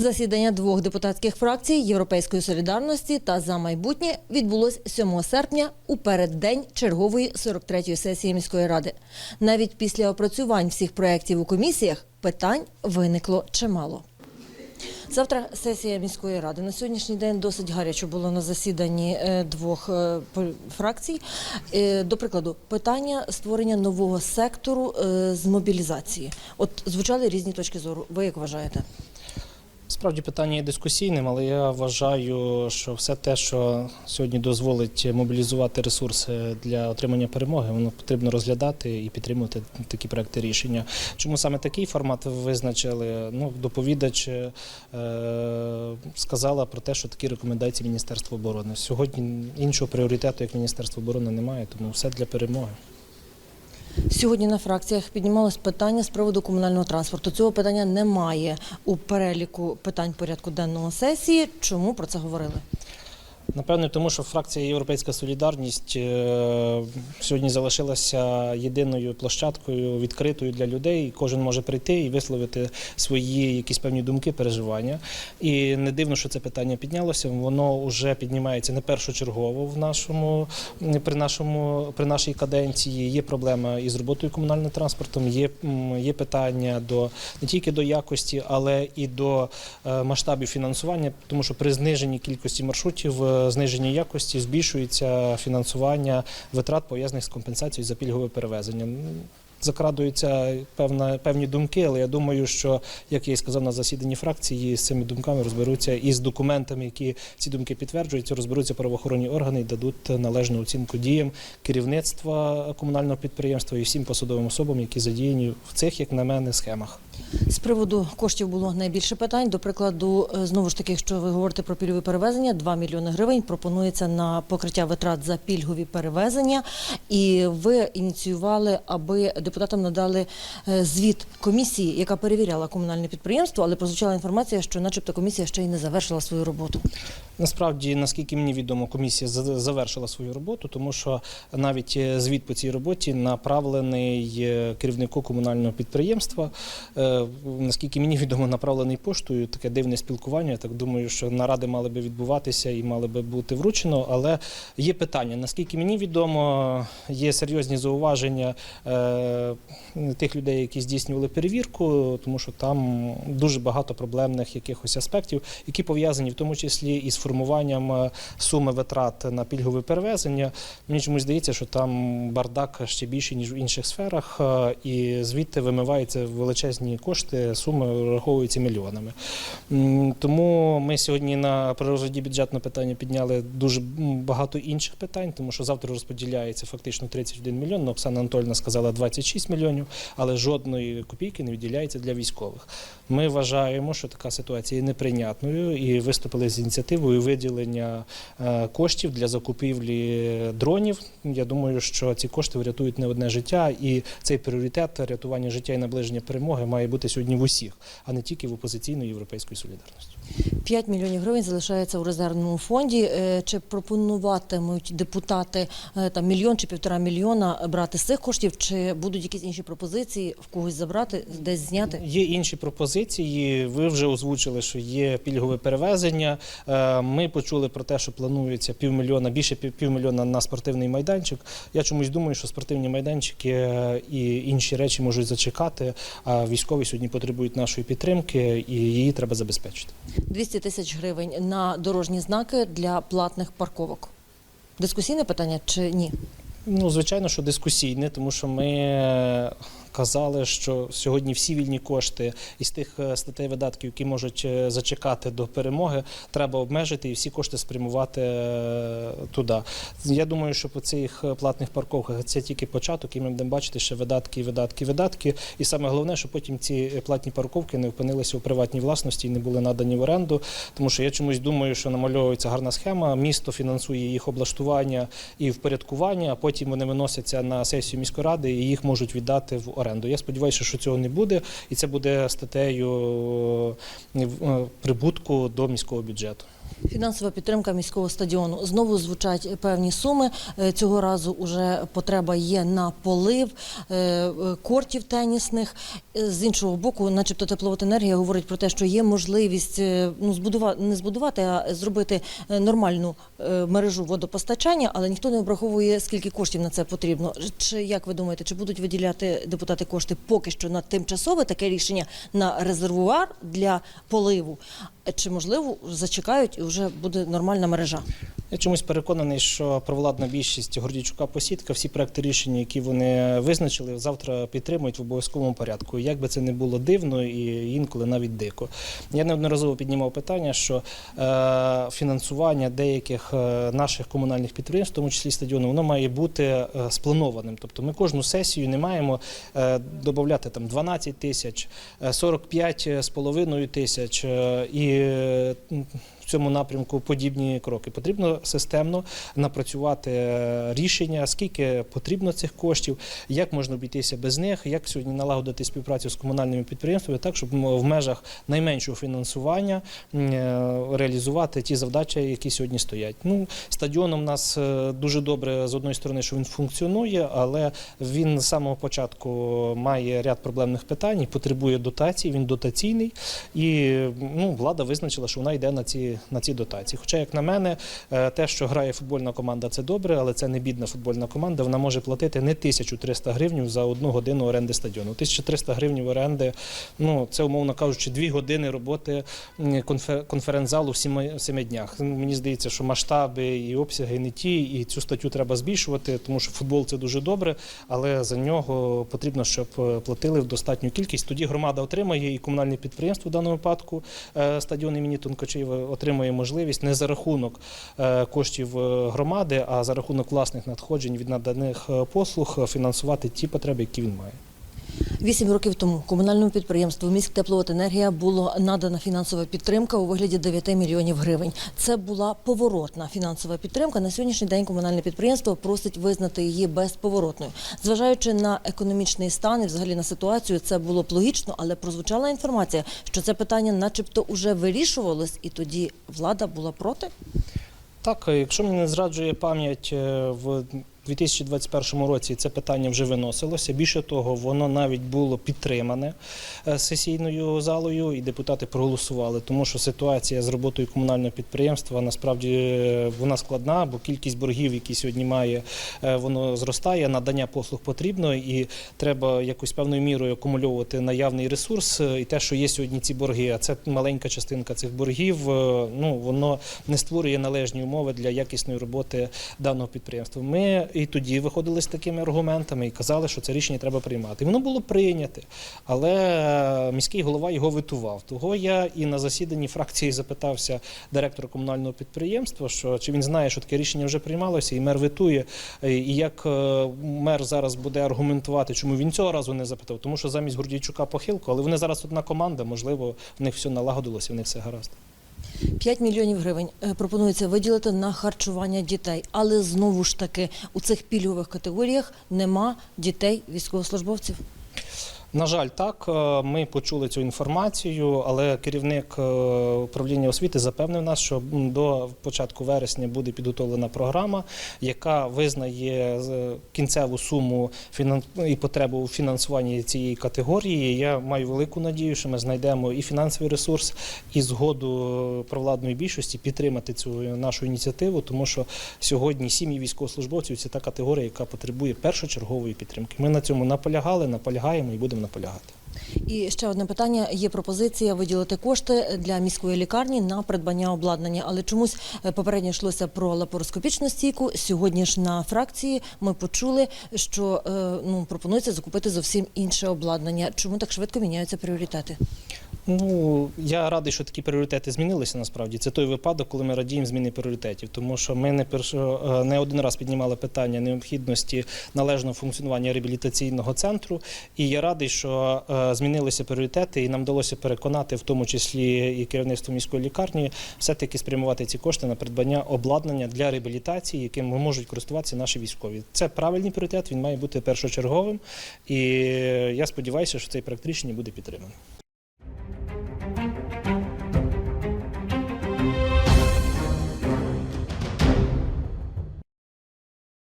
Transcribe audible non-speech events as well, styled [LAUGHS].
Засідання двох депутатських фракцій Європейської солідарності та за майбутнє відбулось 7 серпня у переддень чергової 43-ї сесії міської ради. Навіть після опрацювань всіх проєктів у комісіях питань виникло чимало. Завтра сесія міської ради. На сьогоднішній день досить гаряче було на засіданні е, двох е, фракцій. Е, До прикладу, питання створення нового сектору з мобілізації. От звучали різні точки зору. Ви як вважаєте? Справді питання є дискусійним, але я вважаю, що все те, що сьогодні дозволить мобілізувати ресурси для отримання перемоги, воно потрібно розглядати і підтримувати такі проекти рішення. Чому саме такий формат визначили? Ну, доповідач е, сказала про те, що такі рекомендації Міністерства оборони. Сьогодні іншого пріоритету, як Міністерство оборони, немає, тому все для перемоги. Сьогодні на фракціях піднімалось питання з приводу комунального транспорту. Цього питання немає у переліку питань порядку денного сесії. Чому про це говорили? Напевне, тому що фракція Європейська Солідарність е, сьогодні залишилася єдиною площадкою відкритою для людей. Кожен може прийти і висловити свої якісь певні думки, переживання. І не дивно, що це питання піднялося. Воно вже піднімається не першочергово в нашому при нашому при нашій каденції. Є проблема із роботою комунальним транспортом. Є, є питання до не тільки до якості, але і до е, масштабів фінансування, тому що при зниженні кількості маршрутів, е, зниженні якості збільшується фінансування витрат пов'язаних з компенсацією за пільгове перевезення. Закрадуються певна, певні думки, але я думаю, що як я і сказав на засіданні фракції, з цими думками розберуться і з документами, які ці думки підтверджують, розберуться правоохоронні органи і дадуть належну оцінку діям керівництва комунального підприємства і всім посадовим особам, які задіяні в цих, як на мене, схемах. З приводу коштів було найбільше питань. До прикладу, е, знову ж таки, якщо ви говорите про пільгові перевезення, 2 мільйони гривень пропонується на покриття витрат за пільгові перевезення. І ви ініціювали, аби депутатам надали е, звіт комісії, яка перевіряла комунальне підприємство, але прозвучала інформація, що, начебто, комісія ще й не завершила свою роботу. Насправді, наскільки мені відомо, комісія за- завершила свою роботу, тому що навіть е, звіт по цій роботі направлений е, керівнику комунального підприємства. Наскільки мені [LAUGHS] відомо, направлений поштою. Таке дивне спілкування. Я так думаю, що наради мали би відбуватися і мали би бути вручено. Але є питання. Наскільки мені відомо, є серйозні зауваження тих людей, які здійснювали перевірку, тому що там дуже багато проблемних якихось аспектів, які пов'язані в тому числі із формуванням е, суми витрат на пільгове перевезення. Мені чомусь здається, що там бардак ще більший ніж в інших сферах, е, і звідти вимиваються величезні кошти, суми враховуються мільйонами. Тому ми сьогодні на розгляді бюджетного питання підняли дуже багато інших питань, тому що завтра розподіляється фактично 31 мільйон. Ну, Оксана Анатольовна сказала 26 мільйонів, але жодної копійки не відділяється для військових. Ми вважаємо, що така ситуація є неприйнятною і виступили з ініціативою виділення е, коштів для закупівлі дронів. Я думаю, що ці кошти врятують не одне життя, і цей пріоритет рятування життя і наближення перемоги має бути сьогодні в усіх, а не тільки в опозиційної європейської солідарності. 5 мільйонів гривень залишається у резервному фонді. Е, Чи пропонуватимуть депутати е, там мільйон чи півтора мільйона брати з цих коштів, чи будуть якісь інші пропозиції в когось забрати, десь зняти? Є інші пропозиції. Ви вже озвучили, що є пільгове перевезення. Е, Ми почули про те, що планується півмільйона, більше півмільйона на спортивний майданчик. Я чомусь думаю, що спортивні майданчики е, і інші речі можуть зачекати. А військові сьогодні потребують нашої підтримки, і її треба забезпечити. 200 тисяч гривень на дорожні знаки для платних парковок. Дискусійне питання чи ні? Ну, звичайно, що дискусійне, тому що ми казали, що сьогодні всі вільні кошти із тих е, статей видатків, які можуть е, зачекати до перемоги, треба обмежити і всі кошти спрямувати е, туди. Я думаю, що по цих платних парковках це тільки початок, і ми будемо бачити ще видатки, видатки, видатки. І саме головне, що потім ці платні парковки не опинилися у приватній власності і не були надані в оренду. Тому що я чомусь думаю, що намальовується гарна схема. Місто фінансує їх облаштування і впорядкування, а потім вони виносяться на сесію міської ради і їх можуть віддати в оренду. Я сподіваюся, що цього не буде, і це буде статтею е, прибутку до міського бюджету. Фінансова підтримка міського стадіону. Знову звучать певні суми. Е, Цього разу вже потреба є на полив е, е, кортів тенісних. З іншого боку, начебто тепловоденергія говорить про те, що є можливість ну, збудувати, не збудувати, а зробити нормальну мережу водопостачання, але ніхто не обраховує, скільки коштів на це потрібно. Чи як ви думаєте, чи будуть виділяти депутати кошти поки що на тимчасове таке рішення на резервуар для поливу? Чи можливо зачекають і вже буде нормальна мережа? Я чомусь переконаний, що провладна більшість Гордійчука посідка, всі проекти рішення, які вони визначили, завтра підтримують в обов'язковому порядку. Як би це не було дивно і інколи навіть дико. Я неодноразово піднімав питання, що е, фінансування деяких е, наших комунальних підприємств, в тому числі стадіону, воно має бути е, спланованим. Тобто ми кожну сесію не маємо е, додати там 12 тисяч, е, 45 з половиною тисяч е, і е, цьому напрямку подібні кроки. Потрібно системно напрацювати е, рішення, скільки потрібно цих коштів, як можна обійтися без них, як сьогодні налагодити співпрацю з комунальними підприємствами, так щоб в межах найменшого фінансування е, реалізувати ті завдачі, які сьогодні стоять. Ну, стадіон у нас е, дуже добре з одної сторони, що він функціонує, але він з самого початку має ряд проблемних питань і потребує дотацій. Він дотаційний, і ну, влада визначила, що вона йде на ці, на ці дотації. Хоча, як на мене, е, те, що грає футбольна команда, це добре, але це не бідна футбольна команда. Вона може платити не 1300 гривень за одну годину оренди стадіону. 1300 гривень оренди, ну це умовно кажучи, дві години роботи конференц-залу в семи днях. Мені здається, що масштаби і обсяги не ті, і цю статтю треба збільшувати, тому що футбол це дуже добре, але за нього потрібно, щоб е, платили в достатню кількість. Тоді громада отримає і комунальне підприємство в даному випадку е, стадіон імені Тонкачева отримує можливість не за рахунок е, коштів е, громади, а за рахунок власних надходжень від наданих е, послуг фінансувати ті потреби, які він має. Вісім років тому комунальному підприємству «Міськтепловоденергія» було надана фінансова підтримка у вигляді 9 мільйонів гривень. Це була поворотна фінансова підтримка. На сьогоднішній день комунальне підприємство просить визнати її безповоротною. Зважаючи на економічний стан і взагалі на ситуацію, це було б логічно, але прозвучала інформація, що це питання, начебто, уже вирішувалось, і тоді влада була проти. Так, якщо мені зраджує пам'ять е, в 2021 році це питання вже виносилося. Більше того, воно навіть було підтримане е, сесійною залою, і депутати проголосували, тому що ситуація з роботою комунального підприємства насправді е, вона складна, бо кількість боргів, які сьогодні має, е, воно зростає. Надання послуг потрібно, і треба якось певною мірою акумульовувати наявний ресурс. І те, що є сьогодні ці борги, а це маленька частинка цих боргів, ну воно не створює належні умови для якісної роботи даного підприємства. Ми і тоді виходили з такими аргументами і казали, що це рішення треба приймати. І воно було прийняте, але е, міський голова його витував. Того я і на засіданні фракції запитався директора комунального підприємства, що чи він знає, що таке рішення вже приймалося, і мер витує. Е, І як е, мер зараз буде аргументувати, чому він цього разу не запитав, тому що замість Гордійчука похилку, але вони зараз одна команда, можливо, в них все налагодилося, в них все гаразд. 5 мільйонів гривень е, пропонується виділити на харчування дітей, але знову ж таки у цих пільгових категоріях нема дітей військовослужбовців. На жаль, так е, ми почули цю інформацію, але керівник е, управління освіти запевнив нас, що до початку вересня буде підготовлена програма, яка визнає кінцеву суму і потребу у фінансуванні цієї категорії. Я маю велику надію, що ми знайдемо і фінансовий ресурс, і згоду провладної більшості підтримати цю нашу ініціативу, тому що сьогодні сім'ї військовослужбовців це та категорія, яка потребує першочергової підтримки. Ми на цьому наполягали, наполягаємо і будемо наполягати. І ще одне питання: є пропозиція виділити кошти для міської лікарні на придбання обладнання. Але чомусь е, попередньо йшлося про лапароскопічну стійку. Сьогодні ж на фракції ми почули, що е, ну пропонується закупити зовсім інше обладнання. Чому так швидко міняються пріоритети? Ну я радий, що такі пріоритети змінилися. Насправді це той випадок, коли ми радіємо зміни пріоритетів, тому що ми не першо е, не один раз піднімали питання необхідності належного функціонування реабілітаційного центру. І я радий, що е, змінилися пріоритети, і нам вдалося переконати, в тому числі і керівництво міської лікарні, все таки спрямувати ці кошти на придбання обладнання для реабілітації, яким можуть користуватися наші військові. Це правильний пріоритет. Він має бути першочерговим. І я сподіваюся, що цей проект рішення буде підтриманий.